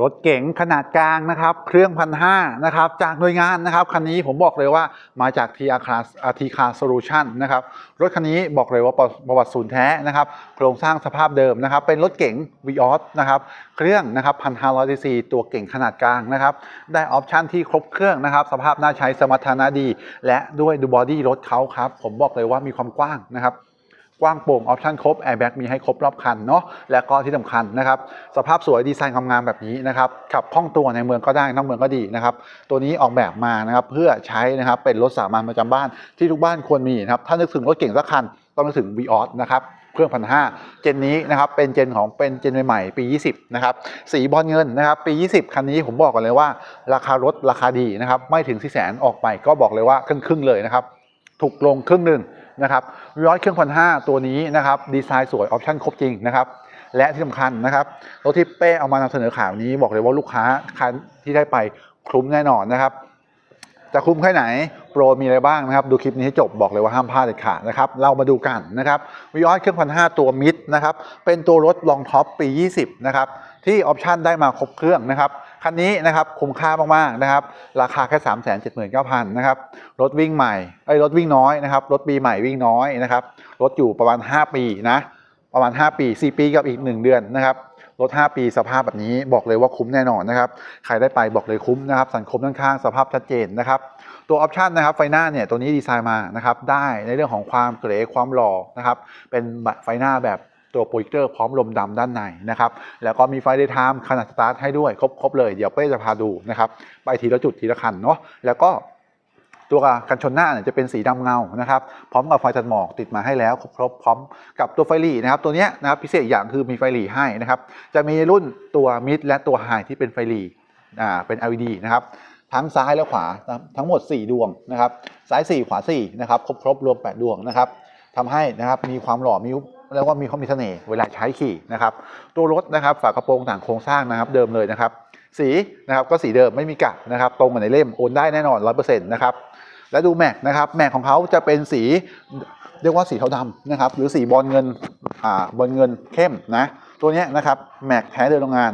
รถเก๋งขนาดกลางนะครับ เครื่องพันห้านะครับ จากหน่วยงานนะครับ คันนี้ผมบอกเลยว่ามาจาก t r Class t Car Solution นะครับ รถคันนี้บอกเลยว่าประวัติศูนย์แท้นะครับ โครงสร้างสภาพเดิมนะครับ เป็นรถเก๋ง v ีออสนะครับ เครื่องนะครับ1,500 cc ตัวเก่งขนาดกลางนะครับ ได้ออปชันที่ครบเครื่องนะครับ สภาพน่าใช้สมรรถนะดี และด้วยดูบอดี้รถเขาครับ ผมบอกเลยว่ามีความกว้างนะครับ กว้างโปร่งออปชันครบแอร์แบ็กมีให้ครบรอบคันเนาะและก็ที่สำคัญนะครับสภาพสวยดีไซน์งามๆแบบนี้นะครับขับคล่องตัวในเมืองก็ได้นอกเมืองก็ดีนะครับตัวนี้ออกแบบมานะครับเพื่อใช้นะครับเป็นรถสามัญประจำบ้านที่ทุกบ้านควรมีนะครับถ้านึกถึงรถเก่งสักคันต้องนึกถึง v ีออสนะครับเครื่องพันห้าเจนนี้นะครับเป็นเจนของเป็นเจนใหม่ๆปี 20 นะครับ สีบอลเงินนะครับปี 20 คันนี้ผมบอกก่อนเลยว่า ราคารถราคาดีนะครับไม่ถึง4แสนออกไปก็บอกเลยว่าครึ่งๆเลยนะครับ ถูกลงครึ่งหนึ่งนะครับร้อยเครื่องพันห้าตัวนี้นะครับดีไซน์สวยออปชั่นครบจริงนะครับและที่สำคัญนะครับรถที่เป้เอามานำเสนอข่าวนี้บอกเลยว่าลูกค้าคันที่ได้ไปคุ้มแน่นอนนะครับจะคุ้มแค่ไหนโปรมีอะไรบ้างนะครับ ดูคลิปนี้ให้จบบอกเลยว่าห้ามพลาดเด็ดขาดนะครับ เรามาดูกันนะครับวิออสเครื่องพันห้าตัวมิดนะครับ เป็นตัวรถลองท็อปปี 20 นะครับ ที่ออปชันได้มาครบเครื่องนะครับ คันนี้นะครับคุ้มค่ามากๆนะครับ ราคาแค่3 7 9 0 0 0นะครับรถวิ่งใหม่ไอ้รถวิ่งน้อยนะครับรถปีใหม่วิ่งน้อยนะครับรถอยู่ประมาณ 5 ปีนะประมาณ 5 ปี 4 ปีกับอีก 1 เดือนนะครับรถ 5 ปีสภาพแบบนี้บอกเลยว่าคุ้มแน่นอนนะครับใครได้ไปบอกเลยคุ้มนะครับสังคมด้านข้างสภาพชัดเจนนะครับตัวออปชันนะครับไฟหน้าเนี่ยตัวนี้ดีไซน์มานะครับได้ในเรื่องของความเก๋ความหล่อนะครับเป็นไฟหน้าแบบ ตัวโปรเจคเตอร์พร้อมลมดำด้านในนะครับแล้วก็มีไฟเดย์ไทม์ขนาดสตาร์ทให้ด้วยครบครบเลยเดี๋ยวเป้จะพาดูนะครับไปทีละจุดทีละคันเนาะแล้วก็ตัวกันชนหน้าเนี่ยจะเป็นสีดำเงานะครับพร้อมกับไฟตัดหมอกติดมาให้แล้วครบครบพร้อมกับตัวไฟหลีนะครับตัวเนี้ยนะครับพิเศษอย่างคือมีไฟหลีให้นะครับจะมีรุ่นตัวมิดและตัวไฮที่เป็นไฟหลีอ่าเป็น LED นะครับทั้งซ้ายและขวาทั้งหมด 4 ดวงนะครับซ้าย 4 ขวา4นะครับครบครบรวม 8 ดวงนะครับทำให้นะครับมีความหล่อมี เรียกว่ามีความีเสน่ห์เวลาใช้ขี่นะครับตัวรถนะครับฝากระโปรงต่างโครงสร้างนะครับ เดิมเลยนะครับ สีนะครับก็สีเดิมไม่มีกัดนะครับ ตรงกับในเล่มโอนได้แน่นอน100%นะครับและดูแม็กนะครับแม็กของเขาจะเป็นสีเรียกว่าสีเทาดำนะครับ หรือสีบอลเงินอ่าบอลเงินเข้มนะตัวเนี้ยนะครับแม็กแท้เดินโรงงาน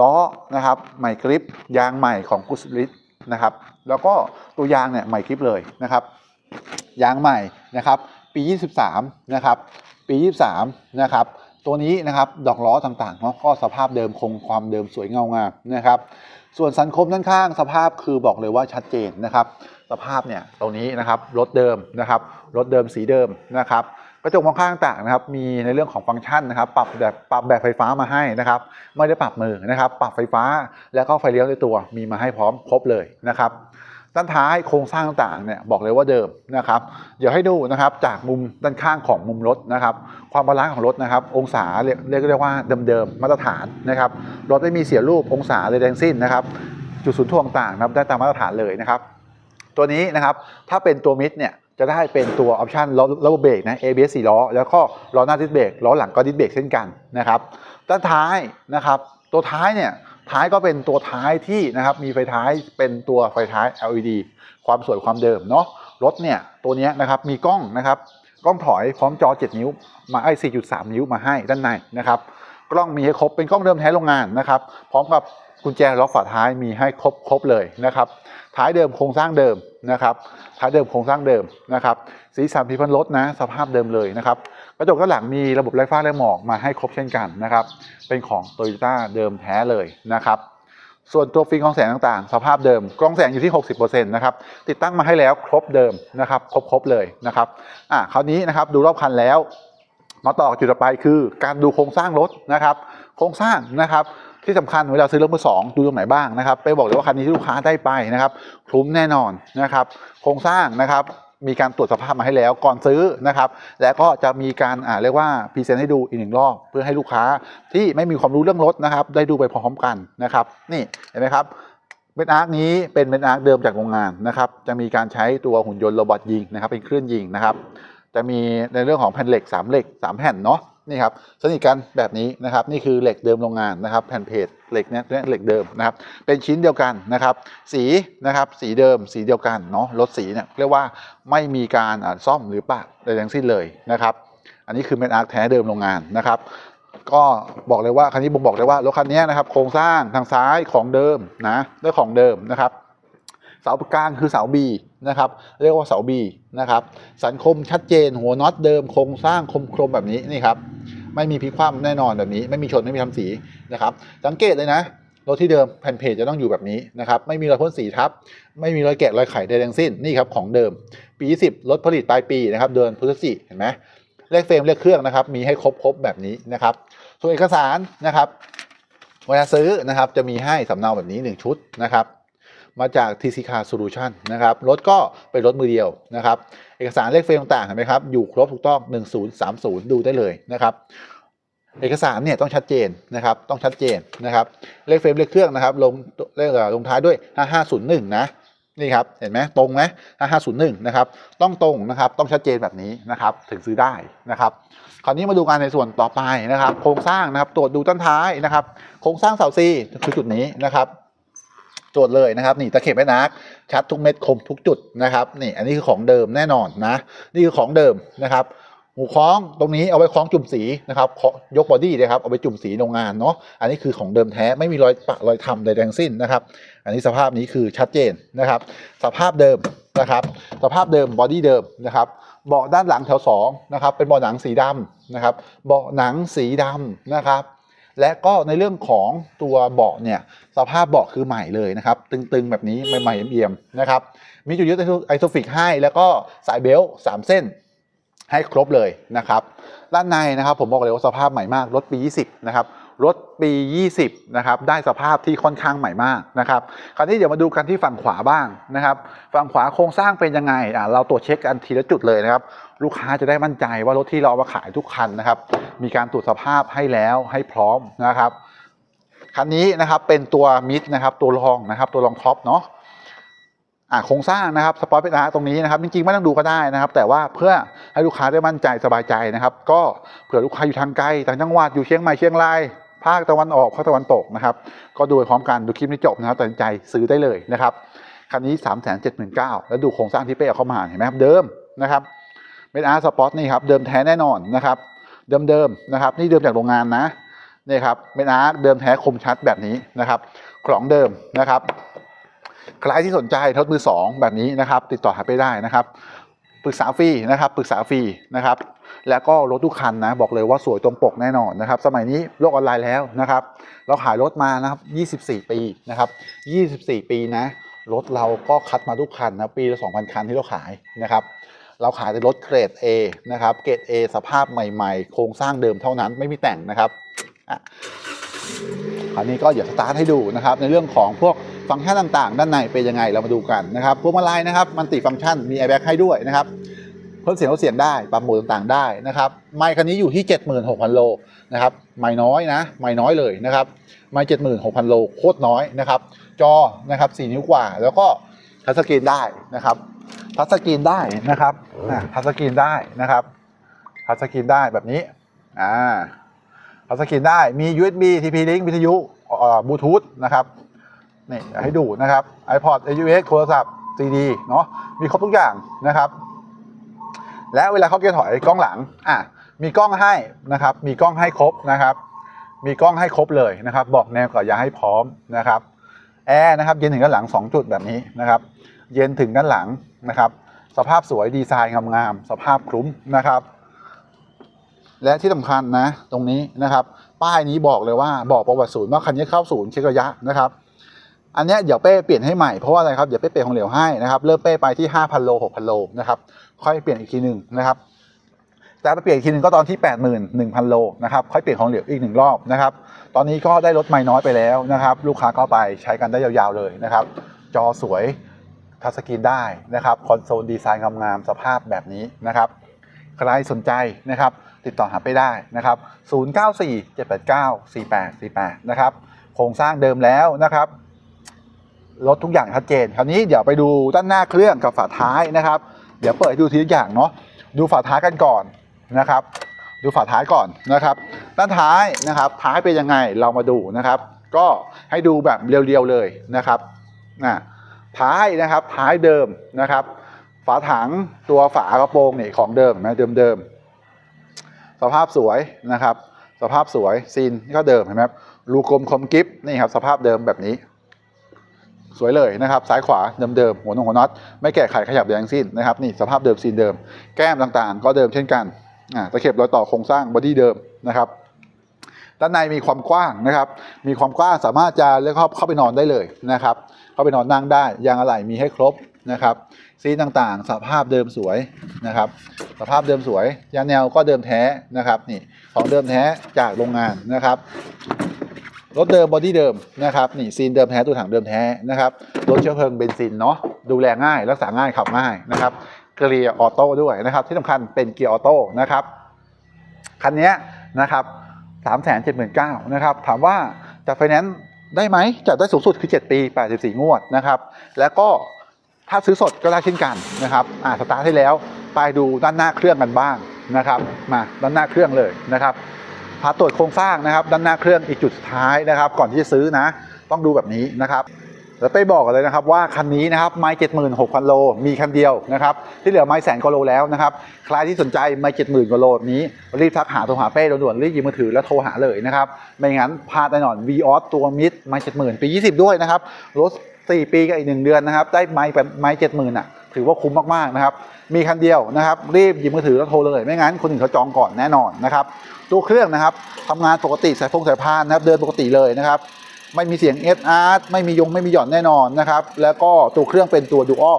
ล้อนะครับใหม่กริปยางใหม่ของกุสลิสนะครับ แล้วก็ตัวยางเนี่ยใหม่กริปเลยนะครับ ยางใหม่นะครับ ปี 23 นะครับ ปี 23 นะครับ ตัวนี้นะครับดอกล้อต่างๆเนาะก็สภาพเดิมคงความเดิมสวยเงางามนะครับส่วนสันคมด้านข้างสภาพคือบอกเลยว่าชัดเจนนะครับ สภาพเนี่ยตรงนี้นะครับรถเดิมนะครับรถเดิมสีเดิมนะครับกระจกมองข้างต่างนะครับมีในเรื่องของฟังก์ชันนะครับ ปรับแบบปรับแบบไฟฟ้ามาให้นะครับ ไม่ได้ปรับมือนะครับ ปรับไฟฟ้าแล้วก็ไฟเลี้ยวในตัวมีมาให้พร้อมครบเลยนะครับ ด้านท้ายโครงสร้างต่างเนี่ยบอกเลยว่าเดิมนะครับ เดี๋ยวให้ดูนะครับจากมุมด้านข้างของมุมรถนะครับ ความบาลานซ์ของรถนะครับ องศาเรียกเรียกได้ว่าเดิมๆมาตรฐานนะครับรถไม่มีเสียรูปองศาเลยทั้งสิ้นนะครับ จุดศูนย์ถ่วงต่างนะครับได้ตามมาตรฐานเลยนะครับ ตัวนี้นะครับถ้าเป็นตัวมิดเนี่ยจะได้เป็นตัวออปชันล้อระบบเบรกนะ ABS 4ล้อ แล้วก็ล้อหน้าดิสเบรกล้อหลังก็ดิสเบรกเช่นกันนะครับ ด้านท้ายนะครับ ตัวท้ายเนี่ย ท้ายก็เป็นตัวท้ายที่นะครับมีไฟท้ายเป็นตัวไฟท้าย LED ความสวยความเดิมเนาะรถเนี่ยตัวนี้นะครับมีกล้องนะครับกล้องถอยพร้อมจอ 7 นิ้ว มาไอ้4.3 นิ้วมาให้ด้านในนะครับกล้องมีให้ครบเป็นกล้องเดิมแท้โรงงานนะครับ พร้อมกับกุญแจล็อกฝาท้ายมีให้ครบครบเลยนะครับท้ายเดิมโครงสร้างเดิมนะครับท้ายเดิมโครงสร้างเดิมนะครับสีสันพิพันธ์รถนะสภาพเดิมเลยนะครับ กระจกด้านหลังมีระบบไร้ฟ้าไร้หมอกมาให้ครบเช่นกันนะครับ เป็นของ t o y ยต้าเดิมแท้เลยนะครับ ส่วนตัวฟิล์มกรองแสงต่างๆ สภาพเดิมกรองแสงอยู่ที่ 60%นะครับ ติดตั้งมาให้แล้วครบเดิมนะครับ ครบๆเลยนะครับอะคราวนี้นะครับดูรอบคันแล้ว มาต่อจุดต่อไปคือการดูโครงสร้างรถนะครับ โครงสร้างนะครับที่สำคัญเวลาซื้อรถมือสองดูตรงไหนบ้างนะครับ ไปบอกเลยว่าคันนี้ที่ลูกค้าได้ไปนะครับคุ้มแน่นอนนะครับ โครงสร้างนะครับ มีการตรวจสภาพมาให้แล้วก่อนซื้อนะครับ แล้วก็จะมีการอ่าเรียกว่าพรีเซนต์ให้ดูอีกหนึ่งรอบเพื่อให้ลูกค้าที่ไม่มีความรู้เรื่องรถนะครับ ได้ดูไปพร้อมๆกันนะครับ นี่เห็นไหมครับเบนอาร์คนี้เป็นเบนอาร์คเดิมจากโรงงานนะครับ จะมีการใช้ตัวหุ่นยนต์โรบอทยิงนะครับ เป็นเครื่องยิงนะครับ จะมีในเรื่องของแผ่นเหล็ก 3 เหล็ก 3 แผ่นเนาะ นี่ครับสนิทกันแบบนี้นะครับ นี่คือเหล็กเดิมโรงงานนะครับ แผ่นเพจเหล็กเนี้ยเนี่ยเหล็กเดิมนะครับ เป็นชิ้นเดียวกันนะครับ สีนะครับสีเดิมสีเดียวกันเนาะรถสีเนี่ยเรียกว่าไม่มีการซ่อมหรือปะใดทั้งสิ้นเลยนะครับ อันนี้คือเมนอาร์คแท้เดิมโรงงานนะครับก็บอกเลยว่าคันนี้ผมบอกเลยว่ารถคันนี้นะครับ โครงสร้างทางซ้ายของเดิมนะด้วยของเดิมนะครับ เสากลางคือเสา B นะครับเรียกว่าเสา B นะครับสันคมชัดเจนหัวน็อตเดิมโครงสร้างคมคมแบบนี้นี่ครับไม่มีพลิกคว่ำแน่นอนแบบนี้ ไม่มีชนไม่มีทำสีนะครับสังเกตเลยนะรถที่เดิมแผ่นเพจจะต้องอยู่แบบนี้นะครับไม่มีรอยพ่นสีทับ ไม่มีรอยแกะรอยไขใดทั้งสิ้นนี่ครับของเดิม ปี 10รถผลิตปลายปีนะครับเดือนพฤศจิกเห็นไหมเลขเฟรมเลขเครื่องนะครับมีให้ครบครบแบบนี้นะครับส่วนเอกสารนะครับเวลาซื้อนะครับจะมีให้สำเนาแบบนี้ 1 ชุดนะครับ มาจาก TC Car Solution นะครับ รถก็เป็นรถมือเดียวนะครับ เอกสารเลขเฟรมต่างๆเห็นไหมครับ อยู่ครบถูกต้อง 1030 ดูได้เลยนะครับ เอกสารเนี่ยต้องชัดเจนนะครับ ต้องชัดเจนนะครับ เลขเฟรมเลขเครื่องนะครับ ลงเลขลงท้ายด้วย 5501 นะ นี่ครับ เห็นไหมตรงไหม5501 นะครับ ต้องตรงนะครับ ต้องชัดเจนแบบนี้นะครับ ถึงซื้อได้นะครับ คราวนี้มาดูกันในส่วนต่อไปนะครับ โครงสร้างนะครับ ตรวจดูต้นท้ายนะครับ โครงสร้างเสาซีคือจุดนี้นะครับ ตรวจเลยนะครับนี่ตะเข็บแม่นักชัดทุกเม็ดคมทุกจุดนะครับนี่อันนี้คือของเดิมแน่นอนนะ นี่คือของเดิมนะครับหูคล้องตรงนี้เอาไว้คล้องจุ่มสีนะครับยกบอดี้นะครับเอาไปจุ่มสีโรงงานเนาะอันนี้คือของเดิมแท้ไม่มีรอยปะรอยทำใดทั้งสิ้นนะครับ อันนี้สภาพนี้คือชัดเจนนะครับ สภาพเดิมนะครับ สภาพเดิมบอดี้เดิมนะครับเบาะด้านหลังแถว2นะครับเป็นเบาะหนังสีดำนะครับเบาะหนังสีดำนะครับ และก็ในเรื่องของตัวเบาะเนี่ยสภาพเบาะคือใหม่เลยนะครับ ตึงๆแบบนี้ใหม่ๆเอี่ยมๆนะครับ มีจุดยึดไอโซฟิกให้ แล้วก็สายเบลต์สามเส้นให้ครบเลยนะครับด้านในนะครับผมบอกเลยว่าสภาพใหม่มากรถปี 20 นะครับ รถปี 20 นะครับ ได้สภาพที่ค่อนข้างใหม่มากนะครับ คราวนี้เดี๋ยวมาดูกันที่ฝั่งขวาบ้างนะครับ ฝั่งขวาโครงสร้างเป็นยังไงอ่าเราตรวจเช็คกันทีละจุดเลยนะครับ ลูกค้าจะได้มั่นใจว่ารถที่เราเอามาขายทุกคันนะครับ มีการตรวจสภาพให้แล้วให้พร้อมนะครับ คันนี้นะครับเป็นตัวมิดนะครับ ตัวรองนะครับ ตัวรองท็อปเนาะอ่าโครงสร้างนะครับสปอร์ตเป็นอาร์ตรงนี้นะครับจริงๆไม่ต้องดูก็ได้นะครับ แต่ว่าเพื่อให้ลูกค้าได้มั่นใจสบายใจนะครับ ก็เผื่อลูกค้าอยู่ทางไกลต่างจังหวัดอยู่เชียงใหม่เชียงราย ภาคตะวันออกภาคตะวันตกนะครับ ก็ดูพร้อมกันดูคลิปนี้จบนะครับตัดสินใจซื้อได้เลยนะครับคันนี้ 3 7 9 0 0 0แล้วดูโครงสร้างที่เป้เอาเข้ามาเห็นไหมครับเดิมนะครับเป็นอาร์สปอร์ตนี่ครับเดิมแท้แน่นอนนะครับเดิมๆนะครับนี่เดิมจากโรงงานนะนี่ครับเป็นอาร์เดิมแท้คมชัดแบบนี้นะครับของเดิมนะครับใครที่สนใจรถมือสองแบบนี้นะครับ ติดต่อหาไปได้นะครับปรึกษาฟรีนะครับปรึกษาฟรีนะครับ แล้วก็รถทุกคันนะบอกเลยว่าสวยตรงปกแน่นอนนะครับ สมัยนี้โลกออนไลน์แล้วนะครับ เราขายรถมานะครับ 24 ปีนะครับ 24 ปีนะรถเราก็คัดมาทุกคันนะปีละ 2,000 คันที่เราขายนะครับเราขายแต่รถเกรด A นะครับ เกรด A สภาพใหม่ๆ โครงสร้างเดิมเท่านั้นไม่มีแต่งนะครับอะคราวนี้ก็เดี๋ยวสตาร์ทให้ดูนะครับ ในเรื่องของพวกฟังก์ชันต่างๆ ด้านในเป็นยังไงเรามาดูกันนะครับพวงมาลัยนะครับมันติฟังก์ชันมีแอร์แบ็กให้ด้วยนะครับ พิ่มเสียงลดเสียงได้ปรับโหมดต่างๆได้นะครับไมค์คันนี้อยู่ที่ 76,000 โลนะครับไม่น้อยนะไม่น้อยเลยนะครับไม่76,000 โลโคตรน้อยนะครับจอนะครับ4นิ้วกว่า แล้วก็ทัชสกรีนได้นะครับทัชสกรีนได้นะครับอะทัชสกรีนได้นะครับทัชสกรีนได้แบบนี้อ่าเอาสกรีนได้มี USB TP Link วิทยุบลูทูธนะครับนี่ให้ดูนะครับ iPod AUX โทรศัพท์ CD เนาะมีครบทุกอย่างนะครับ และเวลาเขาเกียร์ถอยกล้องหลังอะมีกล้องให้นะครับ มีกล้องให้ครบนะครับ มีกล้องให้ครบเลยนะครับ บอกแนวกับอย่าให้พร้อมนะครับแอร์นะครับเย็นถึงด้านหลัง 2 จุดแบบนี้นะครับ เย็นถึงด้านหลังนะครับ สภาพสวยดีไซน์งามๆสภาพคลุ้มนะครับ และที่สำคัญนะตรงนี้นะครับ ป้ายนี้บอกเลยว่าบอกประวัติศูนย์ว่าคันนี้เข้าศูนย์เช็คระยะนะครับ อันนี้เดี๋ยวเป้เปลี่ยนให้ใหม่เพราะว่าอะไรครับเดี๋ยวเป้เปลี่ยนของเหลวให้นะครับเริ่มเป้ไปที่ 5,000โล6,000โลนะครับ ค่อยเปลี่ยนอีกทีหนึ่งนะครับแต่ไปเปลี่ยนอีกทีหนึ่งก็ตอนที่ 81,000 โลนะครับค่อยเปลี่ยนของเหลวอีกหนึ่งรอบนะครับตอนนี้ก็ได้รถไม่น้อยไปแล้วนะครับ ลูกค้าก็ไปใช้กันได้ยาวๆเลยนะครับ จอสวยทัชสกรีนได้นะครับคอนโซลดีไซน์งามๆสภาพแบบนี้นะครับใครสนใจนะครับ ติดต่อหาไปได้นะครับ 0947894848 นะครับโครงสร้างเดิมแล้วนะครับรถทุกอย่างชัดเจน คราวนี้เดี๋ยวไปดูด้านหน้าเครื่องกับฝาท้ายนะครับ เดี๋ยวเปิดให้ดูทีละอย่างเนาะดูฝาท้ายกันก่อนนะครับ ดูฝาท้ายก่อนนะครับ ด้านท้ายนะครับ ท้ายเป็นยังไงเรามาดูนะครับ ก็ให้ดูแบบเรียวๆเลยนะครับอะท้ายนะครับท้ายเดิมนะครับ ฝาถังตัวฝากระโปรงนี่ของเดิมนะเดิมๆสภาพสวยนะครับ สภาพสวยซีนก็เดิมเห็นไหมครับรูกลมคมกิฟนี่ครับสภาพเดิมแบบนี้ สวยเลยนะครับซ้ายขวาเดิมๆหัวนงหัวน็อตไม่แก้ไขขยับใดทั้งสิ้นนะครับนี่สภาพเดิมซีนเดิม แก้มต่างๆ ก็เดิมเช่นกันอ่าตะเข็บรอยต่อโครงสร้างบอดี้เดิมนะครับด้านในมีความกว้างนะครับ มีความกว้างสามารถจะเลือกเขาเข้าไปนอนได้เลยนะครับ เข้าไปนอนนั่งได้ ยางอะไหล่มีให้ครบนะครับ ซีนต่างๆ สภาพเดิมสวยนะครับ สภาพเดิมสวย ยางแนวก็เดิมแท้นะครับ นี่ของเดิมแท้จากโรงงานนะครับ รถเดิมบอดี้เดิมนะครับนี่ซีนเดิมแท้ตัวถังเดิมแท้นะครับรถเชื้อเพลิงเบนซินเนาะดูแลง่าย รักษาง่ายขับง่ายนะครับเกียร์ออโต้ด้วยนะครับ ที่สำคัญเป็นเกียร์ออโต้นะครับคันนี้นะครับสามแสนเจ็ดหมื่นเก้านะครับถามว่าจะไฟแนนซ์ได้ไหมจัดได้สูงสุดคือ 7 ปี 84 งวดนะครับแล้วก็ถ้าซื้อสดก็ได้เช่นกันนะครับอ่าสตาร์ทให้แล้ว ไปดูด้านหน้าเครื่องกันบ้างนะครับ มาด้านหน้าเครื่องเลยนะครับ พาตรวจโครงสร้างนะครับ ด้านหน้าเครื่องอีกจุดสุดท้ายนะครับ ก่อนที่จะซื้อนะ ต้องดูแบบนี้นะครับแล้วไปบอกเลยนะครับว่าคันนี้นะครับไม่เจ็ดหมื่นหกพันโลมีคันเดียวนะครับที่เหลือไม่แสนกว่าโลแล้วนะครับใครที่สนใจไม่เจ็ดหมื่นกว่าโลนี้ รีบทักหาโทรหาเป้ด่วนๆรีบหยิบมือถือแล้วโทรหาเลยนะครับไม่งั้นพลาดแน่นอน v ีออสตัวมิดไม่เจ็ดหมื่นปี20ด้วยนะครับรถ4ปีกับอีกหนึ่งเดือนนะครับได้ไม้ไม้เจ็ดหมื่นอะถือว่าคุ้มมากๆนะครับ มีคันเดียวนะครับรีบหยิบมือถือแล้วโทรเลย ไม่งั้นคนอื่นเขาจองก่อนแน่นอนนะครับตัวเครื่องนะครับทำงานปกติสายฟงสายพานนะครับเดินปกติเลยนะครับไม่มีเสียง SR ไม่มียงไม่มีหย่อนแน่นอนนะครับแล้วก็ตัวเครื่องเป็นตัว Dual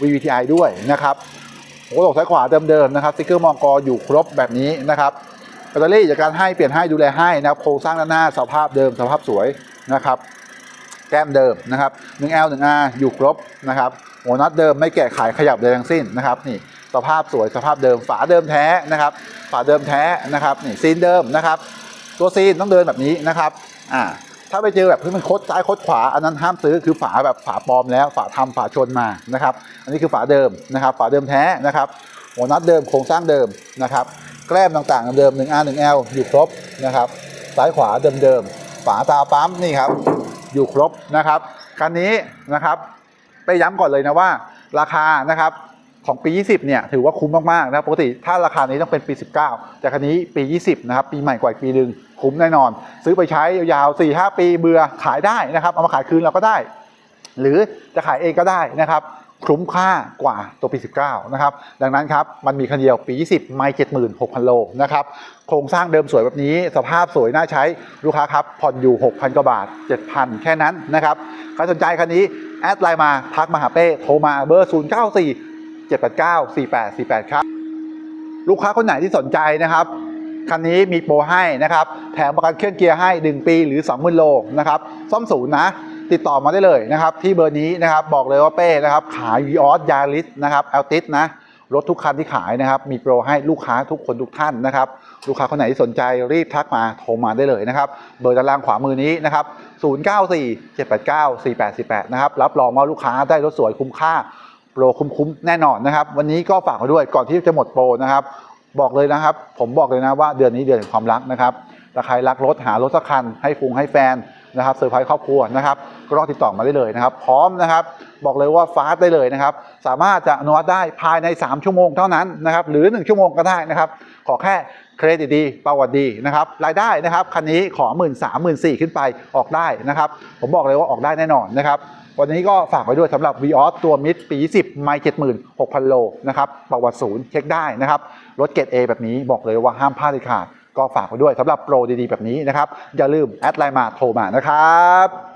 VVTi ด้วยนะครับหัวตกซ้ายขวาเดิมๆนะครับสติ๊กเกอร์มองกออยู่ครบแบบนี้นะครับแบตเตอรี่จากการให้เปลี่ยนให้ดูแลให้นะครับโครงสร้างด้านหน้าสภาพเดิมสภาพสวยนะครับแก้มเดิมนะครับ 1L 1R อยู่ครบนะครับ หัวน็อตเดิมไม่แกะไขขยับใดทั้งสิ้นนะครับนี่สภาพสวยสภาพเดิมฝาเดิมแท้นะครับ ฝาเดิมแท้นะครับนี่ซีนเดิมนะครับ ตัวซีนต้องเดินแบบนี้นะครับอ่าถ้าไปเจอแบบที่มันโคดซ้ายโคดขวาอันนั้นห้ามซื้อคือฝาแบบฝาปลอมแล้วฝาทำฝาชนมานะครับ อันนี้คือฝาเดิมนะครับ ฝาเดิมแท้นะครับ หัวน็อตเดิมโครงสร้างเดิมนะครับ แกล้มต่างๆเดิม 1R 1L อยู่ครบนะครับซ้ายขวาเดิมๆฝาตาปั๊มนี่ครับ อยู่ครบนะครับคันนี้นะครับ ไปย้ำก่อนเลยนะว่า ราคานะครับของปี 20 เนี่ยถือว่าคุ้มมากๆนะปกติถ้าราคานี้ต้องเป็นปี 19 แต่คันนี้ปี 20 นะครับ ปีใหม่กว่าปีหนึ่งคุ้มแน่นอน ซื้อไปใช้ยาวๆ 4-5 ปีเบื่อขายได้นะครับ เอามาขายคืนเราก็ได้ หรือจะขายเองก็ได้นะครับ คุ้มค่ากว่าตัวปี 19 นะครับ ดังนั้นครับ มันมีคันเดียวปี 20 ไม่76,000 โลนะครับ โครงสร้างเดิมสวยแบบนี้ สภาพสวยน่าใช้ลูกค้าครับ ผ่อนอยู่ 6,000 กว่าบาท 7,000 แค่นั้นนะครับ ใครสนใจคันนี้ แอดไลน์มา ทักมาหาเป้ โทรมาเบอร์ 094 789 4848 ครับ ลูกค้าคนไหนที่สนใจนะครับคันนี้มีโปรให้นะครับ แถมประกันเครื่องเกียร์ให้ 1 ปีหรือ 20,000 โลนะครับ ซ่อมศูนย์นะ ติดต่อมาได้เลยนะครับ ที่เบอร์นี้นะครับบอกเลยว่าเป้นะครับขายวีออสยาริสนะครับแอลติสนะรถทุกคันที่ขายนะครับ มีโปรให้ลูกค้าทุกคนทุกท่านนะครับ ลูกค้าคนไหนที่สนใจรีบทักมาโทรมาได้เลยนะครับ เบอร์ด้านล่างขวามือนี้นะครับ 094 789 4848 นะครับ รับรองว่าลูกค้าได้รถสวยคุ้มค่า โปรคุ้มๆแน่นอนนะครับ วันนี้ก็ฝากไว้ด้วยก่อนที่จะหมดโปรนะครับ บอกเลยนะครับ ผมบอกเลยนะว่าเดือนนี้เดือนแห่งความรักนะครับถ้าใครรักรถหารถสักคันให้ฟุงให้แฟน นะครับเซอร์ไพรส์ครอบครัวนะครับก็รอติดต่อมาได้เลยนะครับ พร้อมนะครับบอกเลยว่าฟาสได้เลยนะครับ สามารถจะอนุมัติได้ภายใน 3 ชั่วโมงเท่านั้นนะครับหรือ 1 ชั่วโมงก็ได้นะครับ ขอแค่เครดิตดีประวัติดีนะครับรายได้นะครับคันนี้ขอหมื่นสามหมื่นสี่ขึ้นไปออกได้นะครับ ผมบอกเลยว่าออกได้แน่นอนนะครับวันนี้ก็ฝากไว้ด้วยสำหรับ v ีออสตัวมิดปี 10 ไม่76,000 โลนะครับประวัติศูนย์เช็คได้นะครับ รถเกรด A แบบนี้บอกเลยว่าห้ามพลาดเด็ดขาด ก็ฝากไว้ด้วยสำหรับโปรดีๆแบบนี้นะครับ อย่าลืมแอดไลน์มาโทรมานะครับ